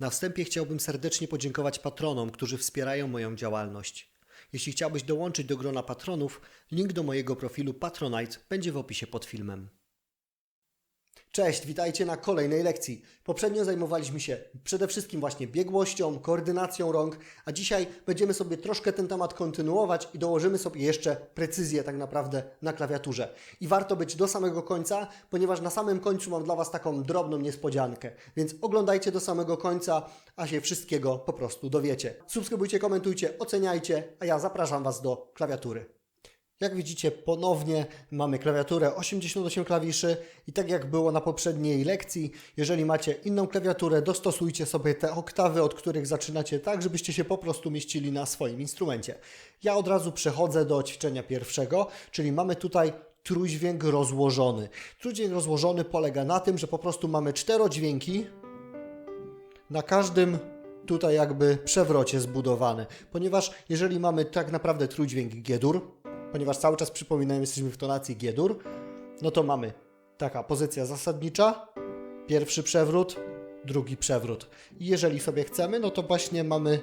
Na wstępie chciałbym serdecznie podziękować patronom, którzy wspierają moją działalność. Jeśli chciałbyś dołączyć do grona patronów, link do mojego profilu Patronite będzie w opisie pod filmem. Cześć, witajcie na kolejnej lekcji. Poprzednio zajmowaliśmy się przede wszystkim właśnie biegłością, koordynacją rąk, a dzisiaj będziemy sobie troszkę ten temat kontynuować i dołożymy sobie jeszcze precyzję tak naprawdę na klawiaturze. I warto być do samego końca, ponieważ na samym końcu mam dla Was taką drobną niespodziankę. Więc oglądajcie do samego końca, a się wszystkiego po prostu dowiecie. Subskrybujcie, komentujcie, oceniajcie, a ja zapraszam Was do klawiatury. Jak widzicie, ponownie mamy klawiaturę 88 klawiszy i tak jak było na poprzedniej lekcji, jeżeli macie inną klawiaturę, dostosujcie sobie te oktawy, od których zaczynacie tak, żebyście się po prostu mieścili na swoim instrumencie. Ja od razu przechodzę do ćwiczenia pierwszego, czyli mamy tutaj trójdźwięk rozłożony. Trójdźwięk rozłożony polega na tym, że po prostu mamy czterodźwięki na każdym tutaj jakby przewrocie zbudowany, ponieważ jeżeli mamy tak naprawdę trójdźwięk G-dur, ponieważ cały czas przypominam, jesteśmy w tonacji G-dur, no to mamy taka pozycja zasadnicza, pierwszy przewrót, drugi przewrót. I jeżeli sobie chcemy, no to właśnie mamy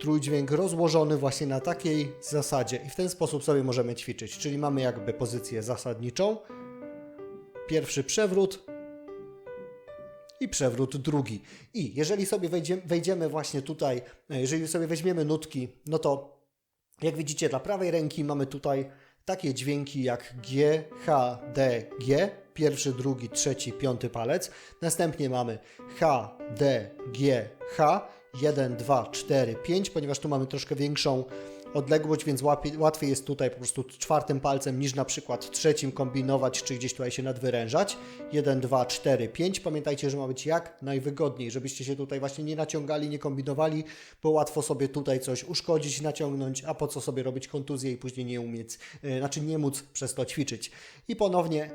trójdźwięk rozłożony właśnie na takiej zasadzie i w ten sposób sobie możemy ćwiczyć, czyli mamy jakby pozycję zasadniczą, pierwszy przewrót, i przewrót drugi. I jeżeli sobie wejdziemy, wejdziemy właśnie tutaj, e, jeżeli sobie weźmiemy nutki, no to jak widzicie dla prawej ręki mamy tutaj takie dźwięki jak G, H, D, G, pierwszy, drugi, trzeci, piąty palec. Następnie mamy H, D, G, H, 1, 2, 4, 5, ponieważ tu mamy troszkę większą odległość, więc łatwiej jest tutaj po prostu czwartym palcem niż na przykład trzecim kombinować, czy gdzieś tutaj się nadwyrężać. 1, 2, 4, 5. Pamiętajcie, że ma być jak najwygodniej, żebyście się tutaj właśnie nie naciągali, nie kombinowali, bo łatwo sobie tutaj coś uszkodzić, naciągnąć, a po co sobie robić kontuzję i później nie umieć, yy, znaczy nie móc przez to ćwiczyć. I ponownie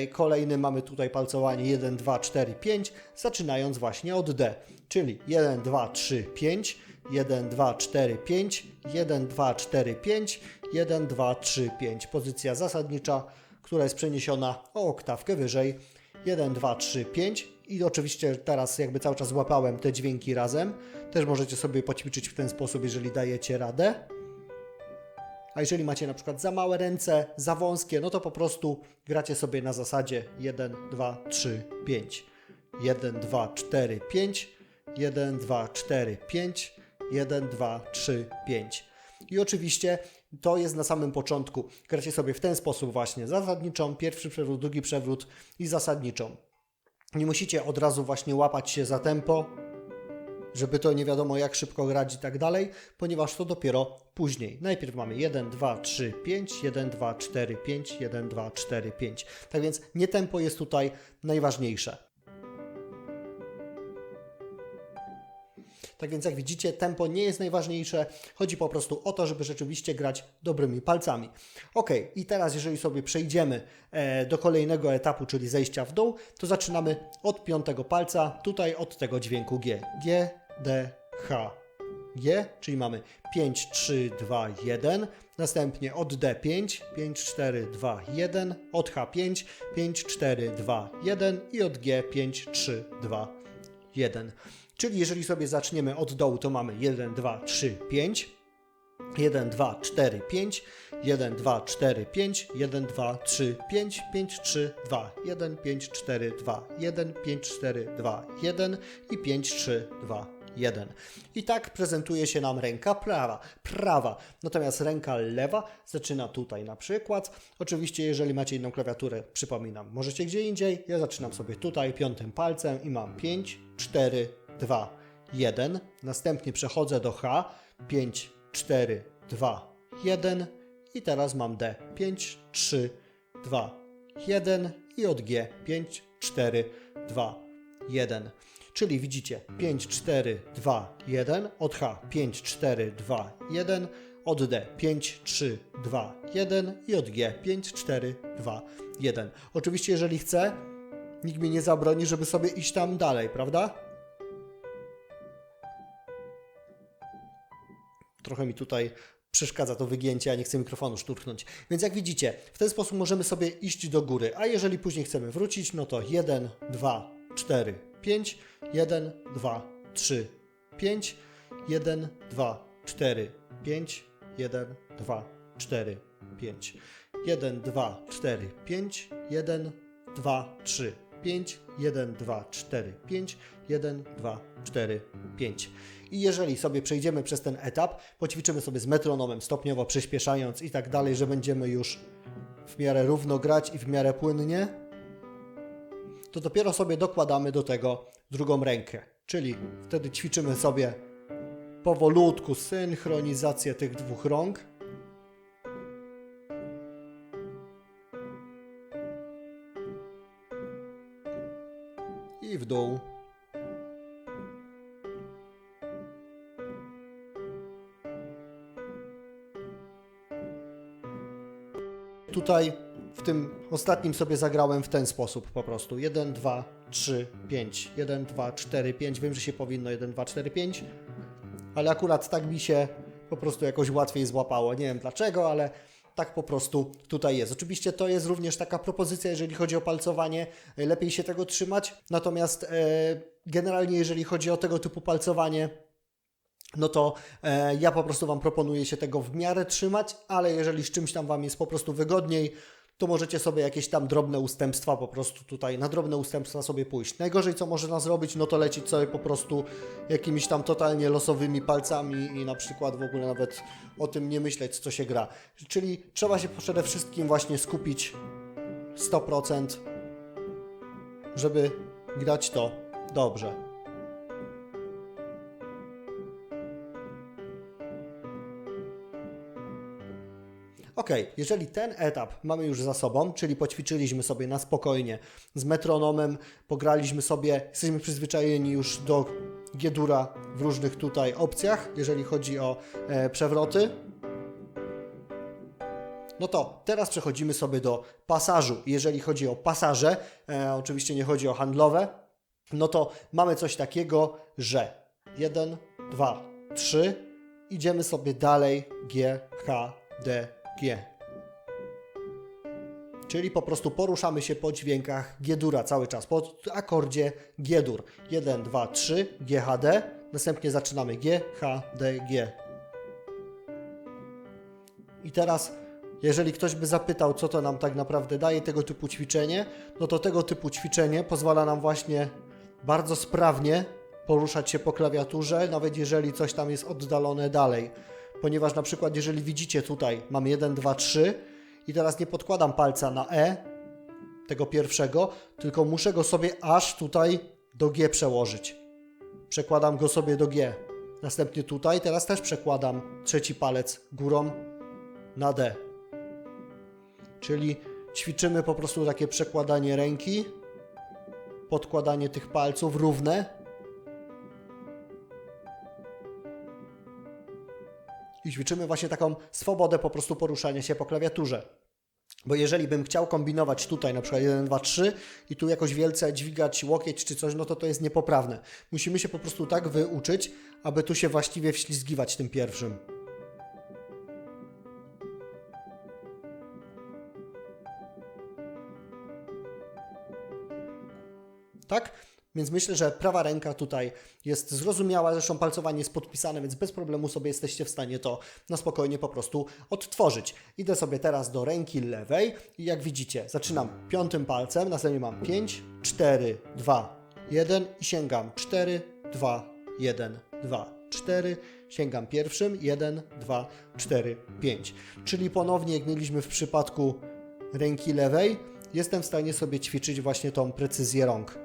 yy, kolejny mamy tutaj palcowanie 1, 2, 4, 5, zaczynając właśnie od D, czyli 1, 2, 3, 5, 1, 2, 4, 5, 1, 2, 4, 5, 1, 2, 3, 5. Pozycja zasadnicza, która jest przeniesiona o oktawkę wyżej. 1, 2, 3, 5 i oczywiście teraz jakby cały czas złapałem te dźwięki razem. Też możecie sobie poćwiczyć w ten sposób, jeżeli dajecie radę. A jeżeli macie na przykład za małe ręce, za wąskie, no to po prostu gracie sobie na zasadzie 1, 2, 3, 5. 1, 2, 4, 5. 1, 2, 4, 5. 1, 2, 3, 5. I oczywiście to jest na samym początku. Gracie sobie w ten sposób właśnie zasadniczą, pierwszy przewrót, drugi przewrót i zasadniczą. Nie musicie od razu właśnie łapać się za tempo, żeby to nie wiadomo jak szybko grać i tak dalej, ponieważ to dopiero później. Najpierw mamy 1, 2, 3, 5, 1, 2, 4, 5, 1, 2, 4, 5. Tak więc nie tempo jest tutaj najważniejsze. Tak więc jak widzicie, tempo nie jest najważniejsze. Chodzi po prostu o to, żeby rzeczywiście grać dobrymi palcami. Ok, i teraz jeżeli sobie przejdziemy e, do kolejnego etapu, czyli zejścia w dół, to zaczynamy od piątego palca, tutaj od tego dźwięku G. G, D, H, G, czyli mamy 5, 3, 2, 1, następnie od D5, 5, 4, 2, 1, od H5, 5, 4, 2, 1 i od G5, 3, 2, 1. Czyli jeżeli sobie zaczniemy od dołu, to mamy 1, 2, 3, 5, 1, 2, 4, 5, 1, 2, 4, 5, 1, 2, 3, 5, 5, 3, 2, 1, 5, 4, 2, 1, 5, 4, 2, 1 i 5, 3, 2, 1. I tak prezentuje się nam ręka prawa. Prawa. Natomiast ręka lewa zaczyna tutaj na przykład. Oczywiście, jeżeli macie inną klawiaturę, przypominam, możecie gdzie indziej. Ja zaczynam sobie tutaj piątym palcem i mam 5, 4, 2, 1. Następnie przechodzę do H. 5, 4, 2, 1. I teraz mam D. 5, 3, 2, 1. I od G. 5, 4, 2, 1. Czyli widzicie 5, 4, 2, 1. Od H 5, 4, 2, 1. Od D 5, 3, 2, 1. I od G 5, 4, 2, 1. Oczywiście, jeżeli chcę, nikt mi nie zabroni, żeby sobie iść tam dalej, prawda? Trochę mi tutaj przeszkadza to wygięcie, a nie chcę mikrofonu szturchnąć. Więc jak widzicie, w ten sposób możemy sobie iść do góry, a jeżeli później chcemy wrócić, no to 1, 2, 4, 5, 1, 2, 3, 5, 1, 2, 4, 5, 1, 2, 4, 5, 1, 2, 4, 5, 1, 2, 3, 5, 1, 2, 4, 5, 1, 2, 4, 5. I jeżeli sobie przejdziemy przez ten etap, poćwiczymy sobie z metronomem, stopniowo przyspieszając i tak dalej, że będziemy już w miarę równo grać i w miarę płynnie, to dopiero sobie dokładamy do tego drugą rękę. Czyli wtedy ćwiczymy sobie powolutku synchronizację tych dwóch rąk. I w dół. Tutaj w tym ostatnim sobie zagrałem w ten sposób po prostu. 1, 2, 3, 5. 1, 2, 4, 5. Wiem, że się powinno 1, 2, 4, 5, ale akurat tak mi się po prostu jakoś łatwiej złapało. Nie wiem dlaczego, ale tak po prostu tutaj jest. Oczywiście to jest również taka propozycja, jeżeli chodzi o palcowanie, e, lepiej się tego trzymać. Natomiast e, generalnie, jeżeli chodzi o tego typu palcowanie, no to e, ja po prostu Wam proponuję się tego w miarę trzymać, ale jeżeli z czymś tam Wam jest po prostu wygodniej, to możecie sobie jakieś tam drobne ustępstwa po prostu tutaj, na drobne ustępstwa sobie pójść. Najgorzej co można zrobić, no to lecieć sobie po prostu jakimiś tam totalnie losowymi palcami i na przykład w ogóle nawet o tym nie myśleć, co się gra. Czyli trzeba się przede wszystkim właśnie skupić 100%, żeby grać to dobrze. Ok, jeżeli ten etap mamy już za sobą, czyli poćwiczyliśmy sobie na spokojnie z metronomem, pograliśmy sobie, jesteśmy przyzwyczajeni już do G-dura w różnych tutaj opcjach, jeżeli chodzi o e, przewroty, no to teraz przechodzimy sobie do pasażu. Jeżeli chodzi o pasaże, e, oczywiście nie chodzi o handlowe, no to mamy coś takiego, że 1, 2, 3, idziemy sobie dalej G, H, D, G. Czyli po prostu poruszamy się po dźwiękach G-dura cały czas, po akordzie G-dur. 1, 2, 3, G, H, D. Następnie zaczynamy G, H, D, G. I teraz, jeżeli ktoś by zapytał, co to nam tak naprawdę daje tego typu ćwiczenie, no to tego typu ćwiczenie pozwala nam właśnie bardzo sprawnie poruszać się po klawiaturze, nawet jeżeli coś tam jest oddalone dalej. Ponieważ na przykład, jeżeli widzicie tutaj, mam 1, 2, 3 i teraz nie podkładam palca na E, tego pierwszego, tylko muszę go sobie aż tutaj do G przełożyć. Przekładam go sobie do G. Następnie tutaj, teraz też przekładam trzeci palec górą na D. Czyli ćwiczymy po prostu takie przekładanie ręki, podkładanie tych palców równe. I ćwiczymy właśnie taką swobodę po prostu poruszania się po klawiaturze. Bo jeżeli bym chciał kombinować tutaj na przykład 1, 2, 3 i tu jakoś wielce dźwigać łokieć czy coś, no to to jest niepoprawne. Musimy się po prostu tak wyuczyć, aby tu się właściwie wślizgiwać tym pierwszym. Tak? Więc myślę, że prawa ręka tutaj jest zrozumiała, zresztą palcowanie jest podpisane, więc bez problemu sobie jesteście w stanie to na spokojnie po prostu odtworzyć. Idę sobie teraz do ręki lewej i jak widzicie, zaczynam piątym palcem, następnie mam 5, 4, 2, 1 i sięgam 4, 2, 1, 2, 4, sięgam pierwszym 1, 2, 4, 5. Czyli ponownie, jak mieliśmy w przypadku ręki lewej, jestem w stanie sobie ćwiczyć właśnie tą precyzję rąk.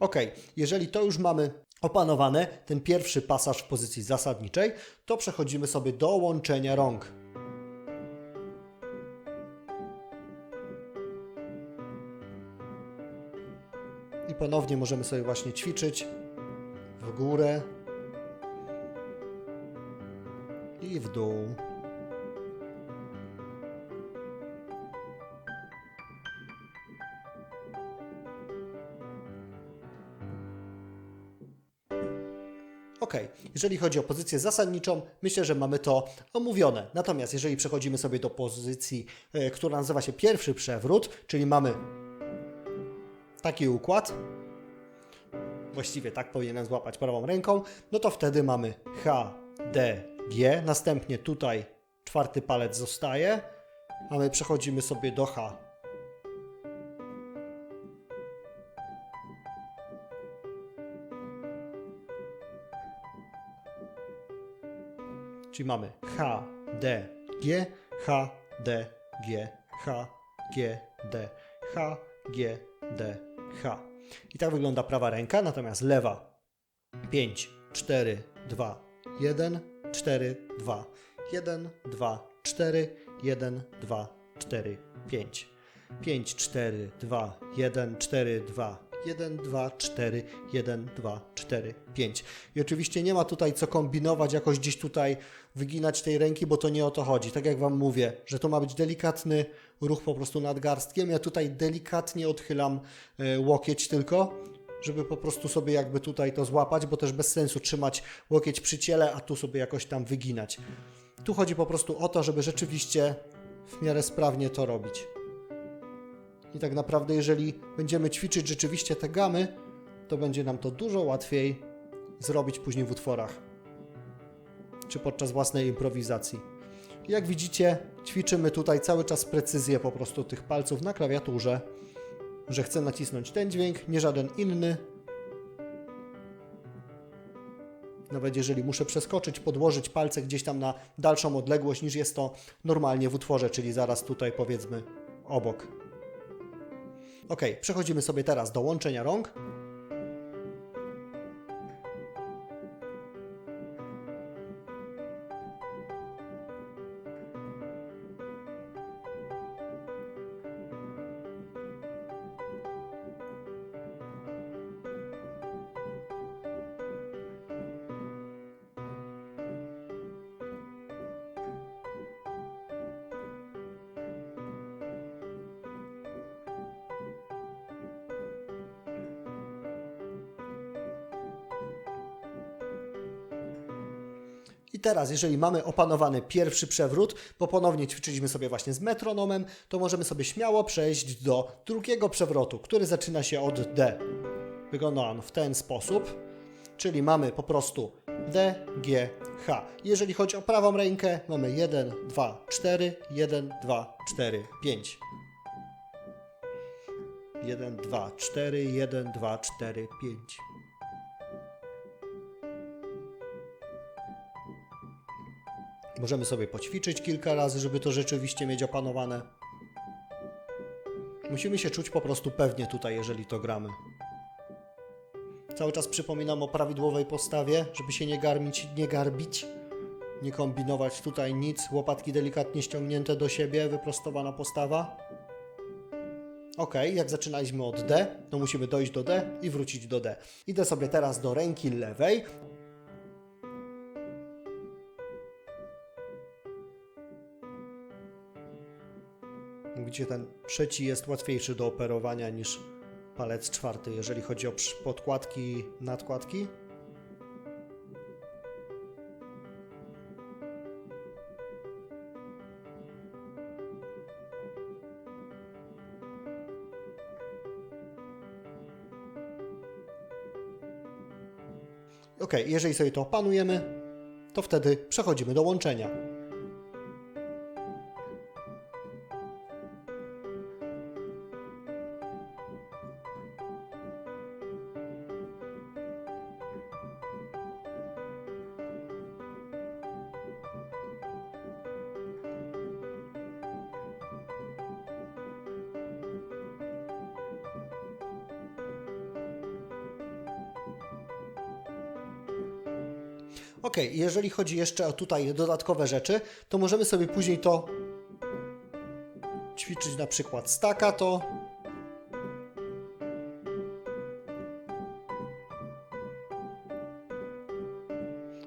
Ok, jeżeli to już mamy opanowane, ten pierwszy pasaż w pozycji zasadniczej, to przechodzimy sobie do łączenia rąk. I ponownie możemy sobie właśnie ćwiczyć w górę i w dół. Jeżeli chodzi o pozycję zasadniczą, myślę, że mamy to omówione. Natomiast jeżeli przechodzimy sobie do pozycji, e, która nazywa się pierwszy przewrót, czyli mamy taki układ, właściwie tak powinienem złapać prawą ręką, no to wtedy mamy H, D, G, następnie tutaj czwarty palec zostaje, a my przechodzimy sobie do H. Czyli mamy H, D, G, H, D, G, H, G, D, H, G, D, H. I tak wygląda prawa ręka, natomiast lewa 5, 4, 2, 1, 4, 2, 1, 2, 4, 1, 2, 4, 5. 5, 4, 2, 1, 4, 2, 1, 2, 4, 1, 2, 4, 5. I oczywiście nie ma tutaj co kombinować, jakoś gdzieś tutaj wyginać tej ręki, bo to nie o to chodzi. Tak jak Wam mówię, że to ma być delikatny ruch po prostu nadgarstkiem. Ja tutaj delikatnie odchylam e, łokieć tylko, żeby po prostu sobie jakby tutaj to złapać, bo też bez sensu trzymać łokieć przy ciele, a tu sobie jakoś tam wyginać. Tu chodzi po prostu o to, żeby rzeczywiście w miarę sprawnie to robić. I tak naprawdę, jeżeli będziemy ćwiczyć rzeczywiście te gamy, to będzie nam to dużo łatwiej zrobić później w utworach czy podczas własnej improwizacji. Jak widzicie, ćwiczymy tutaj cały czas precyzję po prostu tych palców na klawiaturze, że chcę nacisnąć ten dźwięk, nie żaden inny. Nawet jeżeli muszę przeskoczyć, podłożyć palce gdzieś tam na dalszą odległość niż jest to normalnie w utworze, czyli zaraz tutaj powiedzmy obok. Ok, przechodzimy sobie teraz do łączenia rąk. I teraz, jeżeli mamy opanowany pierwszy przewrót, bo ponownie ćwiczyliśmy sobie właśnie z metronomem, to możemy sobie śmiało przejść do drugiego przewrotu, który zaczyna się od D. Wygląda on w ten sposób, czyli mamy po prostu D, G, H. Jeżeli chodzi o prawą rękę, mamy 1, 2, 4, 1, 2, 4, 5. 1, 2, 4, 1, 2, 4, 5. Możemy sobie poćwiczyć kilka razy, żeby to rzeczywiście mieć opanowane. Musimy się czuć po prostu pewnie tutaj, jeżeli to gramy. Cały czas przypominam o prawidłowej postawie, żeby się nie garmić, nie garbić, nie kombinować tutaj nic. Łopatki delikatnie ściągnięte do siebie, wyprostowana postawa. Ok, jak zaczynaliśmy od D, to musimy dojść do D i wrócić do D. Idę sobie teraz do ręki lewej. Widzicie, ten trzeci jest łatwiejszy do operowania niż palec czwarty, jeżeli chodzi o podkładki nadkładki. Ok, jeżeli sobie to opanujemy, to wtedy przechodzimy do łączenia. Jeżeli chodzi jeszcze o tutaj dodatkowe rzeczy, to możemy sobie później to ćwiczyć na przykład staccato.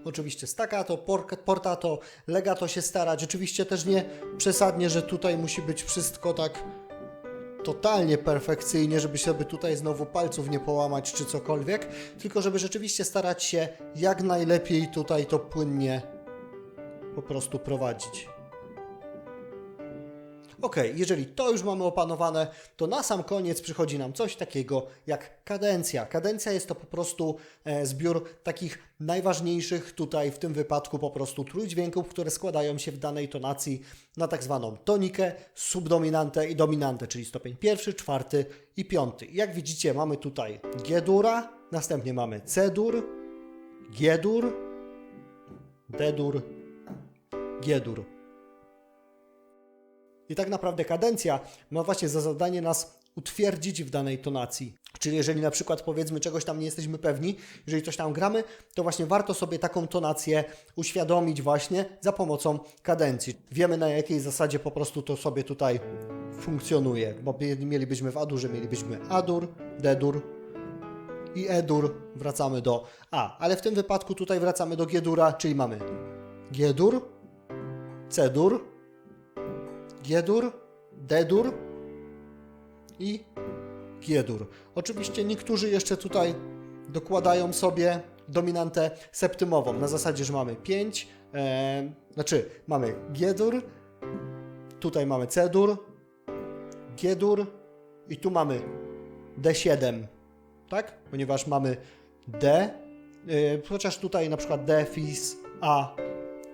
Oczywiście staccato, por- portato, legato się starać. Oczywiście też nie przesadnie, że tutaj musi być wszystko tak totalnie perfekcyjnie, żeby sobie tutaj znowu palców nie połamać czy cokolwiek, tylko żeby rzeczywiście starać się jak najlepiej tutaj to płynnie po prostu prowadzić. Ok, jeżeli to już mamy opanowane, to na sam koniec przychodzi nam coś takiego jak kadencja. Kadencja jest to po prostu e, zbiór takich najważniejszych tutaj w tym wypadku po prostu trójdźwięków, które składają się w danej tonacji na tak zwaną tonikę, subdominantę i dominantę, czyli stopień pierwszy, czwarty i piąty. Jak widzicie mamy tutaj G-dura, następnie mamy C-dur, G-dur, D-dur, G-dur. I tak naprawdę kadencja ma właśnie za zadanie nas utwierdzić w danej tonacji. Czyli jeżeli na przykład powiedzmy czegoś tam nie jesteśmy pewni, jeżeli coś tam gramy, to właśnie warto sobie taką tonację uświadomić właśnie za pomocą kadencji. Wiemy na jakiej zasadzie po prostu to sobie tutaj funkcjonuje, bo mielibyśmy w A-durze, mielibyśmy A-dur, D-dur i E-dur, wracamy do A, ale w tym wypadku tutaj wracamy do G-dura, czyli mamy G-dur, C-dur, G-dur, D-dur i G-dur. Oczywiście niektórzy jeszcze tutaj dokładają sobie dominantę septymową, na zasadzie, że mamy 5, e, znaczy mamy G-dur, tutaj mamy C-dur, i tu mamy D7, tak? Ponieważ mamy D, e, chociaż tutaj na przykład D, Fis, A,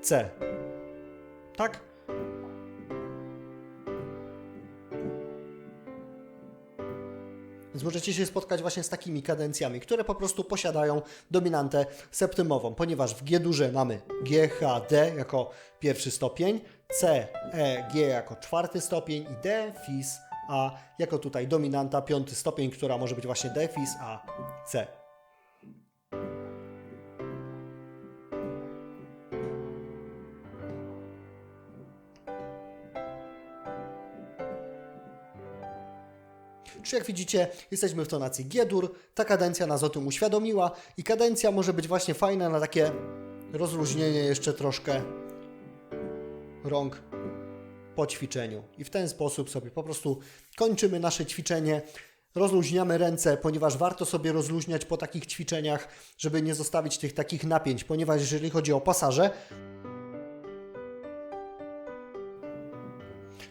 C, tak? Więc możecie się spotkać właśnie z takimi kadencjami, które po prostu posiadają dominantę septymową, ponieważ w G-durze mamy G, H, D jako pierwszy stopień, C, E, G jako czwarty stopień i D, Fis, A jako tutaj dominanta piąty stopień, która może być właśnie D, Fis, A, C. Czy jak widzicie, jesteśmy w tonacji G-dur, ta kadencja nas o tym uświadomiła i kadencja może być właśnie fajna na takie rozluźnienie jeszcze troszkę rąk po ćwiczeniu. I w ten sposób sobie po prostu kończymy nasze ćwiczenie. Rozluźniamy ręce, ponieważ warto sobie rozluźniać po takich ćwiczeniach, żeby nie zostawić tych takich napięć, ponieważ jeżeli chodzi o pasaże,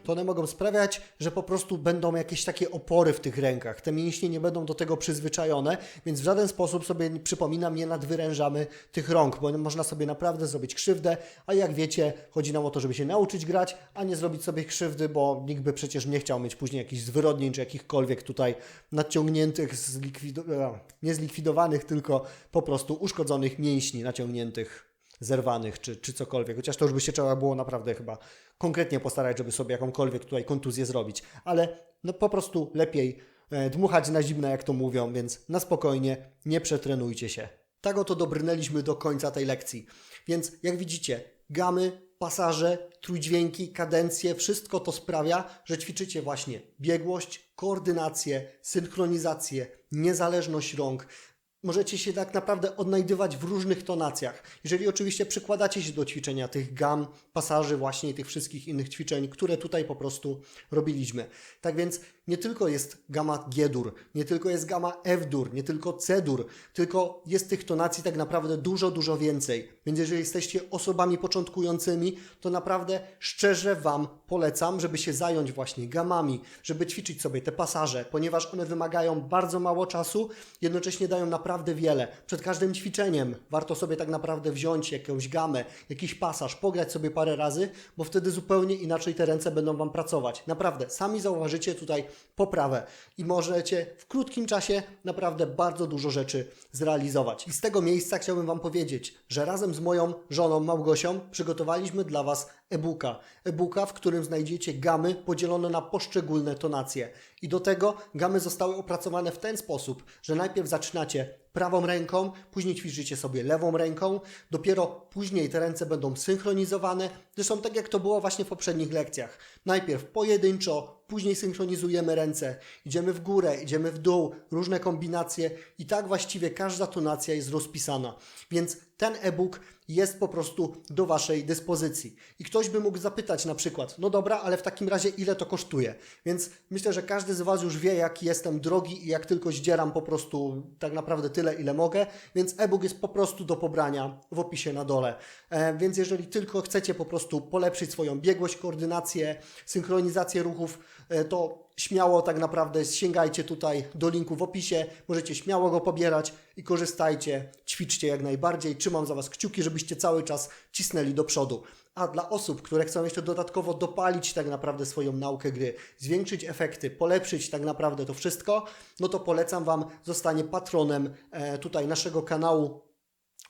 to one mogą sprawiać, że po prostu będą jakieś takie opory w tych rękach. Te mięśnie nie będą do tego przyzwyczajone, więc w żaden sposób sobie, przypominam, nie nadwyrężamy tych rąk, bo można sobie naprawdę zrobić krzywdę, a jak wiecie, chodzi nam o to, żeby się nauczyć grać, a nie zrobić sobie krzywdy, bo nikt by przecież nie chciał mieć później jakichś zwyrodnień, czy jakichkolwiek tutaj nadciągniętych, zlikwido- e, nie zlikwidowanych, tylko po prostu uszkodzonych mięśni naciągniętych zerwanych czy, czy cokolwiek. Chociaż to już by się trzeba było naprawdę chyba konkretnie postarać, żeby sobie jakąkolwiek tutaj kontuzję zrobić. Ale no po prostu lepiej e, dmuchać na zimno, jak to mówią, więc na spokojnie, nie przetrenujcie się. Tak oto dobrnęliśmy do końca tej lekcji. Więc jak widzicie, gamy, pasaże, trójdźwięki, kadencje, wszystko to sprawia, że ćwiczycie właśnie biegłość, koordynację, synchronizację, niezależność rąk, możecie się tak naprawdę odnajdywać w różnych tonacjach. Jeżeli oczywiście przykładacie się do ćwiczenia tych gam, pasaży właśnie tych wszystkich innych ćwiczeń, które tutaj po prostu robiliśmy. Tak więc nie tylko jest gama G-dur, nie tylko jest gama F-dur, nie tylko C-dur, tylko jest tych tonacji tak naprawdę dużo, dużo więcej. Więc jeżeli jesteście osobami początkującymi, to naprawdę szczerze Wam polecam, żeby się zająć właśnie gamami, żeby ćwiczyć sobie te pasaże, ponieważ one wymagają bardzo mało czasu, jednocześnie dają naprawdę wiele. Przed każdym ćwiczeniem warto sobie tak naprawdę wziąć jakąś gamę, jakiś pasaż, pograć sobie parę razy, bo wtedy zupełnie inaczej te ręce będą Wam pracować. Naprawdę, sami zauważycie tutaj poprawę i możecie w krótkim czasie naprawdę bardzo dużo rzeczy zrealizować. I z tego miejsca chciałbym Wam powiedzieć, że razem z moją żoną Małgosią przygotowaliśmy dla Was e-booka. E-booka, w którym znajdziecie gamy podzielone na poszczególne tonacje. I do tego gamy zostały opracowane w ten sposób, że najpierw zaczynacie prawą ręką, później ćwiczycie sobie lewą ręką, dopiero później te ręce będą synchronizowane Zresztą tak jak to było właśnie w poprzednich lekcjach. Najpierw pojedynczo, później synchronizujemy ręce, idziemy w górę, idziemy w dół, różne kombinacje i tak właściwie każda tonacja jest rozpisana. Więc ten e-book jest po prostu do Waszej dyspozycji. I ktoś by mógł zapytać na przykład, no dobra, ale w takim razie ile to kosztuje? Więc myślę, że każdy z Was już wie, jak jestem drogi i jak tylko zdzieram po prostu tak naprawdę tyle, ile mogę, więc e-book jest po prostu do pobrania w opisie na dole. E, więc jeżeli tylko chcecie po prostu polepszyć swoją biegłość, koordynację, synchronizację ruchów, e, to śmiało tak naprawdę sięgajcie tutaj do linku w opisie, możecie śmiało go pobierać i korzystajcie, ćwiczcie jak najbardziej. Trzymam za Was kciuki, żebyście cały czas cisnęli do przodu. A dla osób, które chcą jeszcze dodatkowo dopalić tak naprawdę swoją naukę gry, zwiększyć efekty, polepszyć tak naprawdę to wszystko, no to polecam Wam zostanie patronem e, tutaj naszego kanału,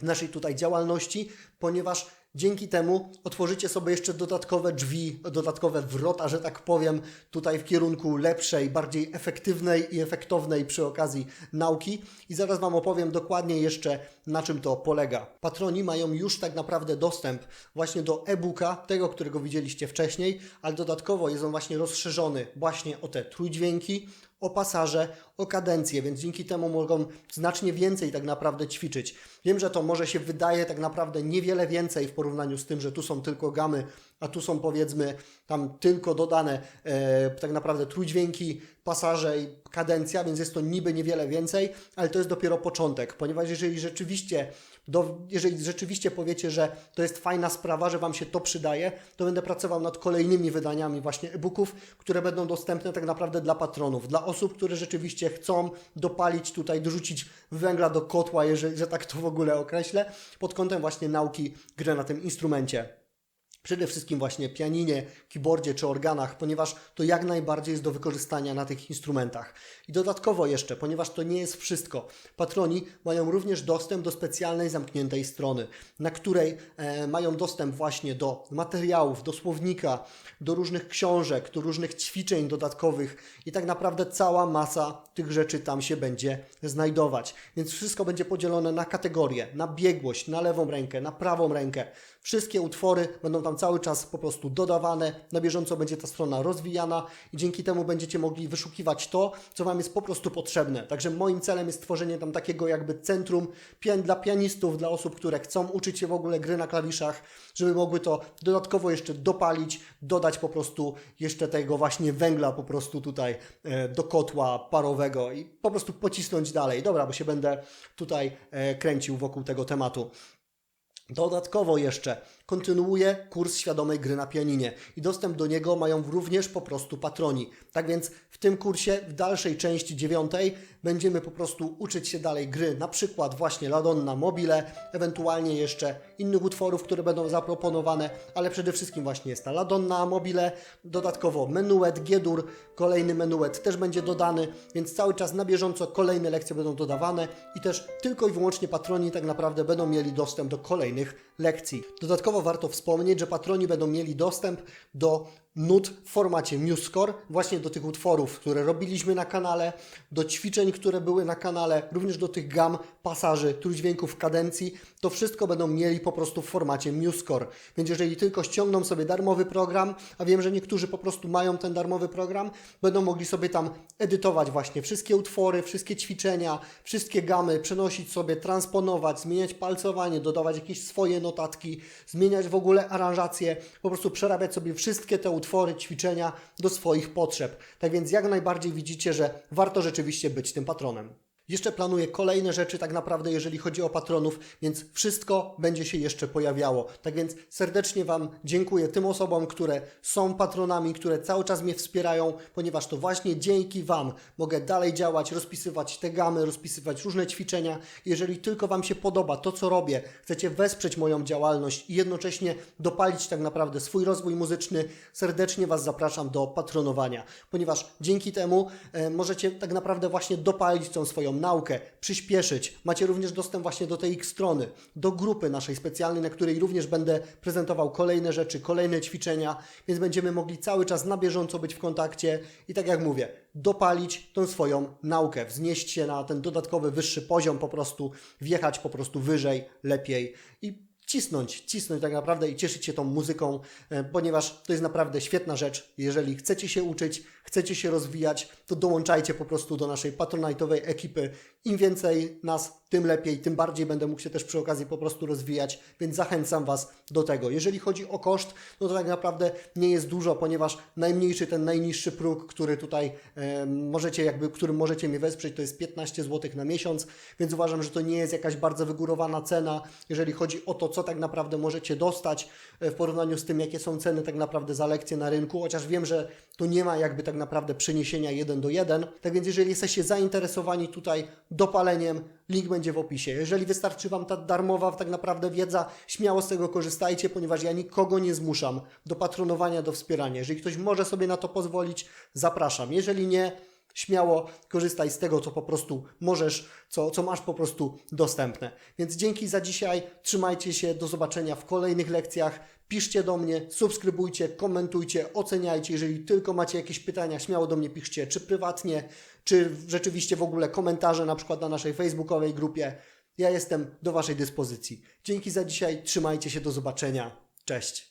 naszej tutaj działalności, ponieważ Dzięki temu otworzycie sobie jeszcze dodatkowe drzwi, dodatkowe wrota, że tak powiem, tutaj w kierunku lepszej, bardziej efektywnej i efektownej przy okazji nauki. I zaraz Wam opowiem dokładnie jeszcze, na czym to polega. Patroni mają już tak naprawdę dostęp właśnie do e-booka, tego, którego widzieliście wcześniej, ale dodatkowo jest on właśnie rozszerzony właśnie o te trójdźwięki, o pasaże, o kadencję, więc dzięki temu mogą znacznie więcej tak naprawdę ćwiczyć. Wiem, że to może się wydaje tak naprawdę niewiele więcej w porównaniu z tym, że tu są tylko gamy, a tu są powiedzmy tam tylko dodane e, tak naprawdę trójdźwięki, pasaże i kadencja, więc jest to niby niewiele więcej, ale to jest dopiero początek, ponieważ jeżeli rzeczywiście do, jeżeli rzeczywiście powiecie, że to jest fajna sprawa, że Wam się to przydaje, to będę pracował nad kolejnymi wydaniami właśnie e-booków, które będą dostępne tak naprawdę dla patronów, dla osób, które rzeczywiście chcą dopalić tutaj, dorzucić węgla do kotła, jeżeli, że tak to w ogóle określę, pod kątem właśnie nauki gry na tym instrumencie przede wszystkim właśnie pianinie, keyboardzie czy organach, ponieważ to jak najbardziej jest do wykorzystania na tych instrumentach. I dodatkowo jeszcze, ponieważ to nie jest wszystko, patroni mają również dostęp do specjalnej zamkniętej strony, na której e, mają dostęp właśnie do materiałów, do słownika, do różnych książek, do różnych ćwiczeń dodatkowych i tak naprawdę cała masa tych rzeczy tam się będzie znajdować. Więc wszystko będzie podzielone na kategorie, na biegłość, na lewą rękę, na prawą rękę. Wszystkie utwory będą tam cały czas po prostu dodawane, na bieżąco będzie ta strona rozwijana i dzięki temu będziecie mogli wyszukiwać to, co Wam jest po prostu potrzebne. Także moim celem jest tworzenie tam takiego jakby centrum pian dla pianistów, dla osób, które chcą uczyć się w ogóle gry na klawiszach, żeby mogły to dodatkowo jeszcze dopalić, dodać po prostu jeszcze tego właśnie węgla po prostu tutaj e, do kotła parowego i po prostu pocisnąć dalej. Dobra, bo się będę tutaj e, kręcił wokół tego tematu. Dodatkowo jeszcze kontynuuje kurs świadomej gry na pianinie i dostęp do niego mają również po prostu patroni. Tak więc w tym kursie, w dalszej części dziewiątej, będziemy po prostu uczyć się dalej gry, na przykład właśnie Ladonna Mobile, ewentualnie jeszcze innych utworów, które będą zaproponowane, ale przede wszystkim właśnie jest ta Ladonna Mobile, dodatkowo menuet, Giedur, kolejny menuet też będzie dodany, więc cały czas na bieżąco kolejne lekcje będą dodawane i też tylko i wyłącznie patroni tak naprawdę będą mieli dostęp do kolejnych lekcji. Dodatkowo warto wspomnieć, że patroni będą mieli dostęp do nut w formacie MuseScore, właśnie do tych utworów, które robiliśmy na kanale, do ćwiczeń, które były na kanale, również do tych gam, pasaży, trójdźwięków, kadencji. To wszystko będą mieli po prostu w formacie MuseScore. Więc jeżeli tylko ściągną sobie darmowy program, a wiem, że niektórzy po prostu mają ten darmowy program, będą mogli sobie tam edytować właśnie wszystkie utwory, wszystkie ćwiczenia, wszystkie gamy, przenosić sobie, transponować, zmieniać palcowanie, dodawać jakieś swoje notatki, zmieniać w ogóle aranżację, po prostu przerabiać sobie wszystkie te utwory utwory, ćwiczenia do swoich potrzeb. Tak więc jak najbardziej widzicie, że warto rzeczywiście być tym patronem. Jeszcze planuję kolejne rzeczy, tak naprawdę, jeżeli chodzi o patronów, więc wszystko będzie się jeszcze pojawiało. Tak więc serdecznie Wam dziękuję tym osobom, które są patronami, które cały czas mnie wspierają, ponieważ to właśnie dzięki Wam mogę dalej działać, rozpisywać te gamy, rozpisywać różne ćwiczenia. Jeżeli tylko Wam się podoba to, co robię, chcecie wesprzeć moją działalność i jednocześnie dopalić tak naprawdę swój rozwój muzyczny, serdecznie Was zapraszam do patronowania, ponieważ dzięki temu e, możecie tak naprawdę właśnie dopalić tą swoją naukę, przyspieszyć. Macie również dostęp właśnie do tej X strony, do grupy naszej specjalnej, na której również będę prezentował kolejne rzeczy, kolejne ćwiczenia, więc będziemy mogli cały czas na bieżąco być w kontakcie i tak jak mówię, dopalić tą swoją naukę, wznieść się na ten dodatkowy, wyższy poziom, po prostu wjechać po prostu wyżej, lepiej i cisnąć, cisnąć tak naprawdę i cieszyć się tą muzyką, e, ponieważ to jest naprawdę świetna rzecz. Jeżeli chcecie się uczyć, chcecie się rozwijać, to dołączajcie po prostu do naszej patronajtowej ekipy. Im więcej nas, tym lepiej, tym bardziej będę mógł się też przy okazji po prostu rozwijać, więc zachęcam Was do tego. Jeżeli chodzi o koszt, no to tak naprawdę nie jest dużo, ponieważ najmniejszy, ten najniższy próg, który tutaj e, możecie jakby, którym możecie mnie wesprzeć, to jest 15 zł na miesiąc, więc uważam, że to nie jest jakaś bardzo wygórowana cena, jeżeli chodzi o to, co tak naprawdę możecie dostać e, w porównaniu z tym, jakie są ceny tak naprawdę za lekcje na rynku, chociaż wiem, że to nie ma jakby tak naprawdę przeniesienia 1 do 1. Tak więc jeżeli jesteście zainteresowani tutaj dopaleniem, link będzie w opisie. Jeżeli wystarczy Wam ta darmowa tak naprawdę wiedza, śmiało z tego korzystajcie, ponieważ ja nikogo nie zmuszam do patronowania, do wspierania. Jeżeli ktoś może sobie na to pozwolić, zapraszam. Jeżeli nie, śmiało korzystaj z tego, co po prostu możesz, co, co masz po prostu dostępne. Więc dzięki za dzisiaj, trzymajcie się, do zobaczenia w kolejnych lekcjach. Piszcie do mnie, subskrybujcie, komentujcie, oceniajcie. Jeżeli tylko macie jakieś pytania, śmiało do mnie piszcie, czy prywatnie, czy rzeczywiście w ogóle komentarze, na przykład na naszej facebookowej grupie. Ja jestem do Waszej dyspozycji. Dzięki za dzisiaj, trzymajcie się, do zobaczenia. Cześć.